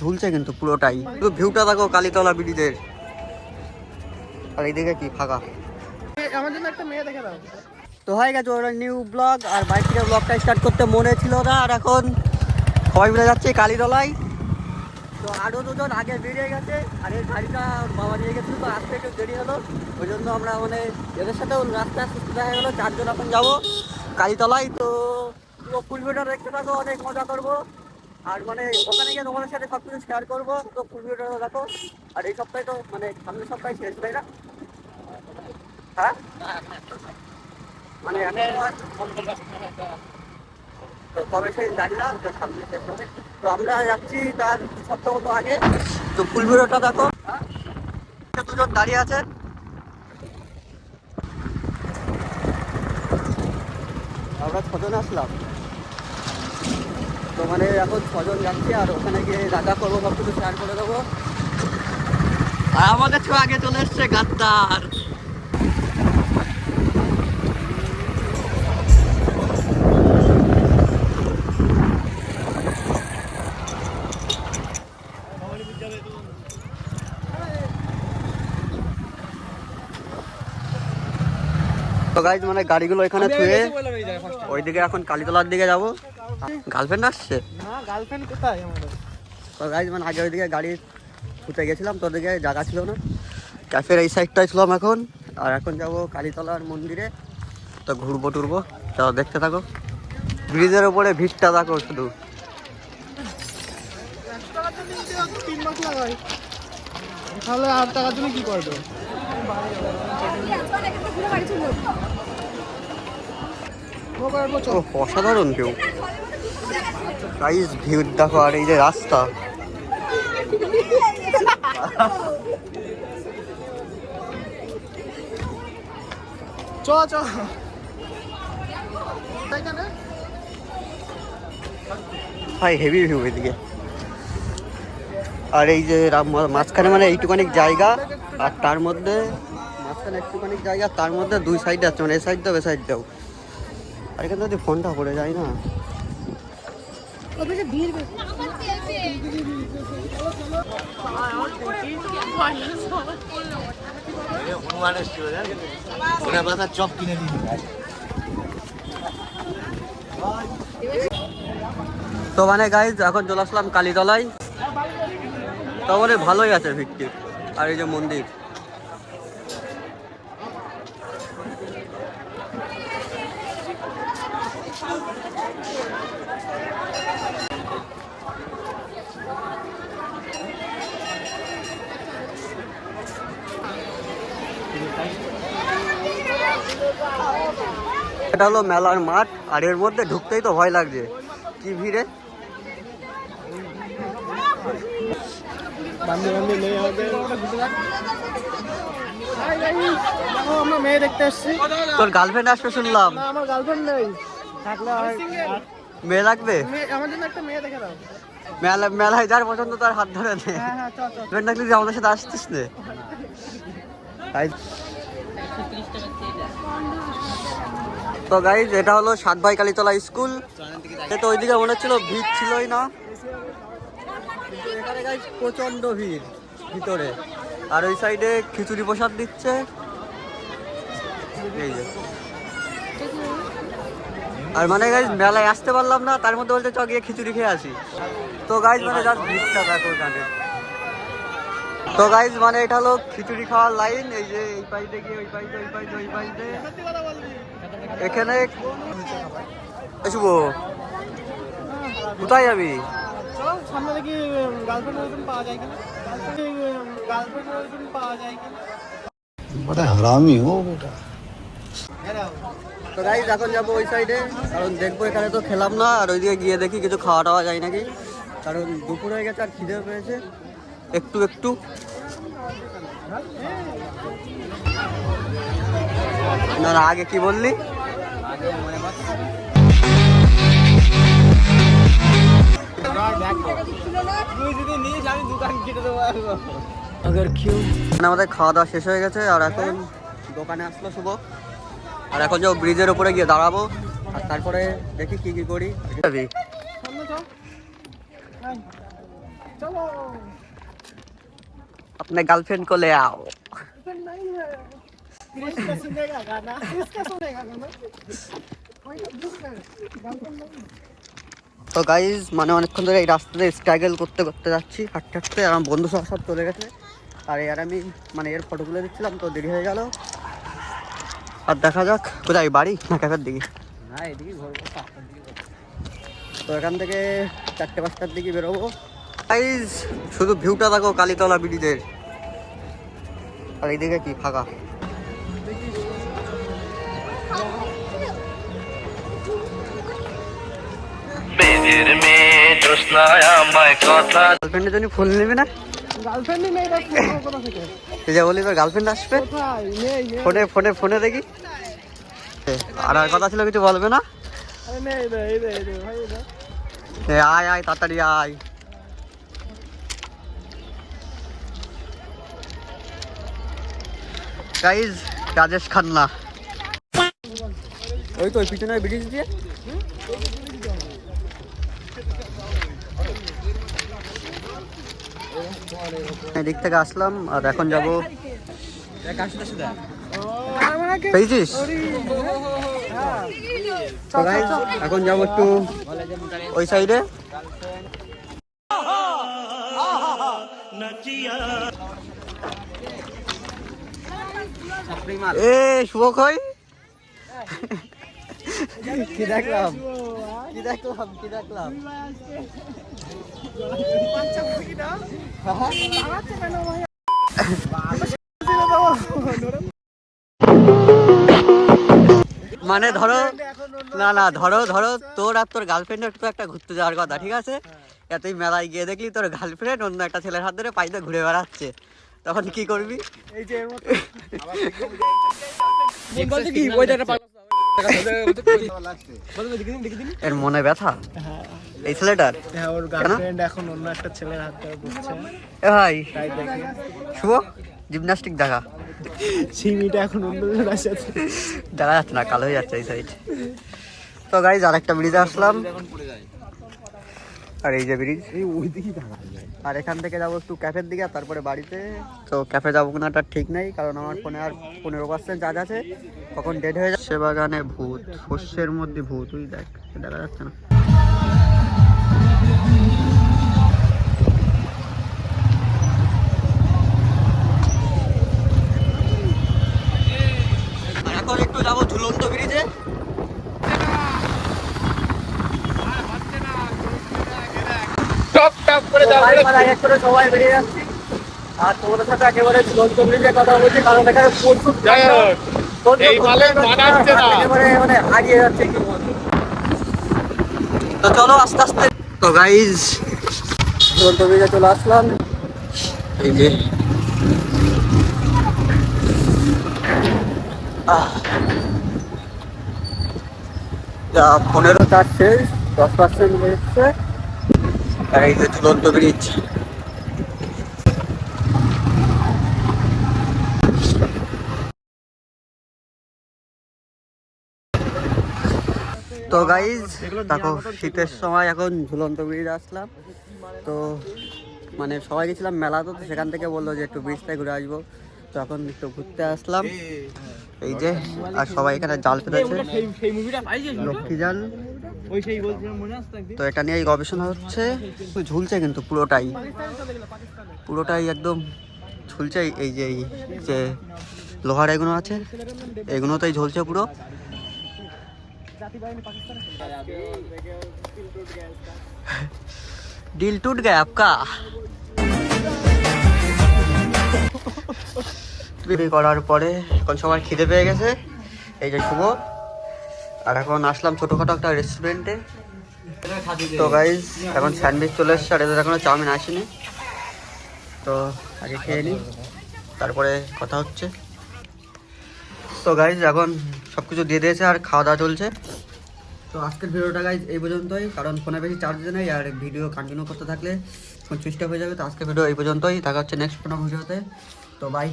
ঝুলছে কিন্তু পুরোটাই। ভিউটা দেখো কালীতলা ব্রিজের আর এইদিকে কি ফাঁকা? আমার জন্য একটা মেয়ে দেখে দাও। তো হয়ে গেছে ওরা নিউ ব্লগ আর বাইক থেকে ব্লগটা স্টার্ট করতে মনে ছিল না আর এখন সবাই মিলে যাচ্ছে কালীতলায়। তো আরও দুজন আগে বেরিয়ে গেছে আর এই গাড়িটা বাবা নিয়ে গেছিল তো আসতে একটু দেরি হলো। ওই জন্য আমরা মানে এদের সাথেও রাস্তা সুস্থ দেখা গেলো চারজন এখন যাব কালীতলায়। তো পুরো ফুল দেখতে থাকো, অনেক মজা করব। আর মানে ওখানে গিয়ে তোমাদের সাথে সব কিছু শেয়ার করব ফুল দেখো। আর এই সপ্তাহে তো মানে সামনের সপ্তাহে শেষ, তাই না? হ্যাঁ? মানে তো কবে সেই জানি না, তো আমরা যাচ্ছি তার সপ্তাহ মতো আগে। তো ফুল দেখো। হ্যাঁ? দুজন দাঁড়িয়ে আছে। আমরা ছজন আসলাম? তো মানে এখন ছজন যাচ্ছে আর ওখানে গিয়ে রাজা করব সব কিছু শেয়ার করে দেবো। আর আমাদের তো আগে চলে এসছে গাদ্দার। তো গাইজ মানে গাড়িগুলো এখানে থুয়ে ওইদিকে এখন কালীতলার দিকে যাব। গার্লফ্রেন্ড আসছে? তো গাইজ মানে আগে ওইদিকে গাড়ি ছুটে গেছিলাম তো ওদিকে জায়গা ছিল না। ক্যাফের এই সাইডটায় ছিলাম এখন। আর এখন যাব কালীতলার মন্দিরে। তো ঘুরবো টুরবো। তো দেখতে থাকো। ব্রিজের ওপরে ভিড়টা দেখো শুধু। তাহলে আট টাকার জন্য কি করবে? অসাধারণ কেউ। গাইজ ভিড় দেখো আর এই যে রাস্তা। চ চ। ভাই হেভি ভিউ এদিকে। আর এই যে মাঝখানে মানে এইটুখানি জায়গা। আর তার মধ্যে মাঝখানে একটুখানি জায়গা তার মধ্যে দুই সাইড আছে মানে এই সাইড দাও এ সাইড দাও। আর এখানে যদি ফোনটা পড়ে যায় না। তো মানে গাইজ এখন চলে আসলাম কালীতলায়। তো মানে ভালোই আছে ভিড়টি আর এই যে মন্দির। এটা হলো মেলার মাঠ, আর এর মধ্যে ঢুকতেই তো ভয় লাগছে। কি ভিড়ে মেয়ে আমরা মেয়ে দেখতে এসেছি তোর গার্লফ্রেন্ড আসবে শুনলাম। না আমার গার্লফ্রেন্ড নেই। থাকলে মেয়ে লাগবে? আমার জন্য একটা মেয়ে দেখে দাও। মেলা মেলায় যার পছন্দ তার হাত ধরে নে। হ্যাঁ হ্যাঁ থাকলে তুই আমাদের সাথে আসতিস নে। তাই তো গাইজ এটা হলো সাত ভাই কালীতলা স্কুল। তো ওইদিকে মনে হচ্ছিল ভিড় ছিলই না। এখানে গাইজ ভিড় ভিতরে। আর ওই সাইডে খিচুড়ি প্রসাদ দিচ্ছে। আর মানে গাইজ মেলায় আসতে পারলাম না, তার মধ্যে বলতে চ গিয়ে খিচুড়ি খেয়ে আসি। তো গাইজ মানে জাস্ট ভিড়টা দেখো এখানে। তো গাইজ মানে এটা হলো খিচুড়ি খাওয়ার লাইন এই যে এই পাইতে গিয়ে, ওই পাইতে ওই পাইতে ওই পাইতে এখানে শুভ। কোথায় যাবি? সামনে দেখি গার্লফ্রেন্ড পাওয়া যায় কিনা। এখন যাব ওই সাইডে কারণ দেখব এখানে তো খেলাম না আর ওইদিকে গিয়ে দেখি কিছু খাওয়া যায় নাকি। কারণ দুপুর হয়ে গেছে আর পেয়েছে। একটু একটু। না আগে কি বললি? আমাদের খাওয়া দাওয়া শেষ হয়ে গেছে আর এখন দোকানে আসলো শুভ আর এখন যাবো ব্রিজের উপরে গিয়ে দাঁড়াবো আর তারপরে দেখি কি কি করি যাবি चलो नहीं चलो अपने गर्लफ्रेंड को ले आओ गर्लफ्रेंड नहीं है তো গাইজ মানে অনেকক্ষণ ধরে এই রাস্তাতে স্ট্রাগল করতে করতে যাচ্ছি হাঁটতে হাঁটতে আর আমার বন্ধু সব সব চলে গেছে। আর এর আমি মানে এর ফটোগুলো দিচ্ছিলাম তো দেরি হয়ে গেল। আর দেখা যাক কোথায় বাড়ি না ক্যাফের দিকে? না এদিকে তো এখান থেকে চারটে পাঁচটার দিকে বেরোবো। গাইজ শুধু ভিউটা দেখো কালীতলা ব্রিজের আর এইদিকে কি ফাঁকা? বেদের মেয়ে জ্যোৎস্নায় আমায় কথা গার্লফ্রেন্ডের জন্য ফুল নেবে না? গার্লফ্রেন্ডই নেই দেখ কোথা থেকে। তুই যা বলি তোর গার্লফ্রেন্ড আসবে? ফোনে ফোনে ফোনে দেখি। আর আর কথা ছিল কিছু বলবে না? আয় আয় তাড়াতাড়ি আয়। গাইজ রাজেশ খান্না। ওই তো ওই পিছনে ব্রিজ দিয়ে। এদিক থেকে আসলাম, আর এখন যাব পেয়েছিস? এখন যাব একটু ওই সাইডে এ। শুভ কই কি দেখলাম? কি দেখলাম? কি দেখলাম? মানে ধরো না না ধরো ধরো তোর আর তোর গার্লফ্রেন্ডের তো একটা ঘুরতে যাওয়ার কথা ঠিক আছে? এতই মেলায় গিয়ে দেখলি তোর গার্লফ্রেন্ড অন্য একটা ছেলের হাত ধরে পাইতে ঘুরে বেড়াচ্ছে। তখন কি করবি? এই যে এর মনে ব্যথা? এই ছেলেটার? হ্যাঁ ওর গার্লফ্রেন্ড এখন অন্য একটা ছেলের হাত ধরে বসছে এ ভাই তাই দেখে। শুভ? জিমনাস্টিক দেখা। সিমিটা এখন অন্য জনের সাথে দেখা যাচ্ছে না কালো হয়ে যাচ্ছে এই সাইড তো গাইজ আরেকটা ব্রিজে আসলাম। আর এই যে ব্রিজ ওই দিকেই দেখা আর এখান থেকে যাব একটু ক্যাফের দিকে আর তারপরে বাড়িতে। তো ক্যাফে যাব কিনা ঠিক নেই কারণ আমার ফোনে আর পনেরো পার্সেন্ট চার্জ আছে। কখন ডেড হয়ে যাচ্ছে বাগানে ভূত শস্যের মধ্যে ভূত তুই দেখ দেখা যাচ্ছে না। আর এখন একটু যাব ঝুলন্ত ব্রিজে। এক করে সবাই বেরিয়ে যাচ্ছি। আর তোমাদের সাথে একেবারে ঝুলন্ত ব্রিজে কথা বলছি কারণ এখানে প্রচুর এই মালে মানাচ্ছে না। মানে হারিয়ে যাচ্ছে তো চলো আস্তে আস্তে। তো গাইজ ঝুলন্ত চলে আসলাম। এই যে। পনেরো চার শেষ দশ পার্সেন্ট হয়েছে। এই যে ব্রিজ তো গাইজ দেখো, শীতের সময় এখন ঝুলন্ত ব্রিজ আসলাম। তো মানে সবাই গেছিলাম মেলা তো সেখান থেকে বলল যে একটু ব্রিজটায় ঘুরে আসব। তো এখন একটু ঘুরতে আসলাম। এই যে, আর সবাই এখানে জাল সেই লক্ষ্মী জাল তো এটা নিয়েই গবেষণা হচ্ছে। ঝুলছে কিন্তু পুরোটাই। পুরোটাই একদম ঝুলছে। এই- যে যে লোহার এগুলো আছে এগুলোতেই ঝুলছে পুরো। জাতি বাহিনী পাকিস্তানে ডিল টুট গয়া আপকা। বিক্রি করার পরে এখন সবার খিদে পেয়ে গেছে। এই যে শুভ। আর এখন আসলাম ছোটোখাটো একটা রেস্টুরেন্টে তো গাইজ এখন স্যান্ডউইচ চলে এসছে। আর এদের এখনও চাউমিন আসেনি। তো আগে খেয়ে নিই। তারপরে কথা হচ্ছে। তো গাইজ এখন সব কিছু দিয়ে দিয়েছে আর খাওয়া দাওয়া চলছে। তো আজকের ভিডিওটা গাইজ এই পর্যন্তই, কারণ ফোনে বেশি চার্জ নেই আর ভিডিও কন্টিনিউ করতে থাকলে ফোন সুইচ হয়ে যাবে। তো আজকের ভিডিও এই পর্যন্তই, দেখা হচ্ছে নেক্সট কোনো ভিডিওতে। তো বাই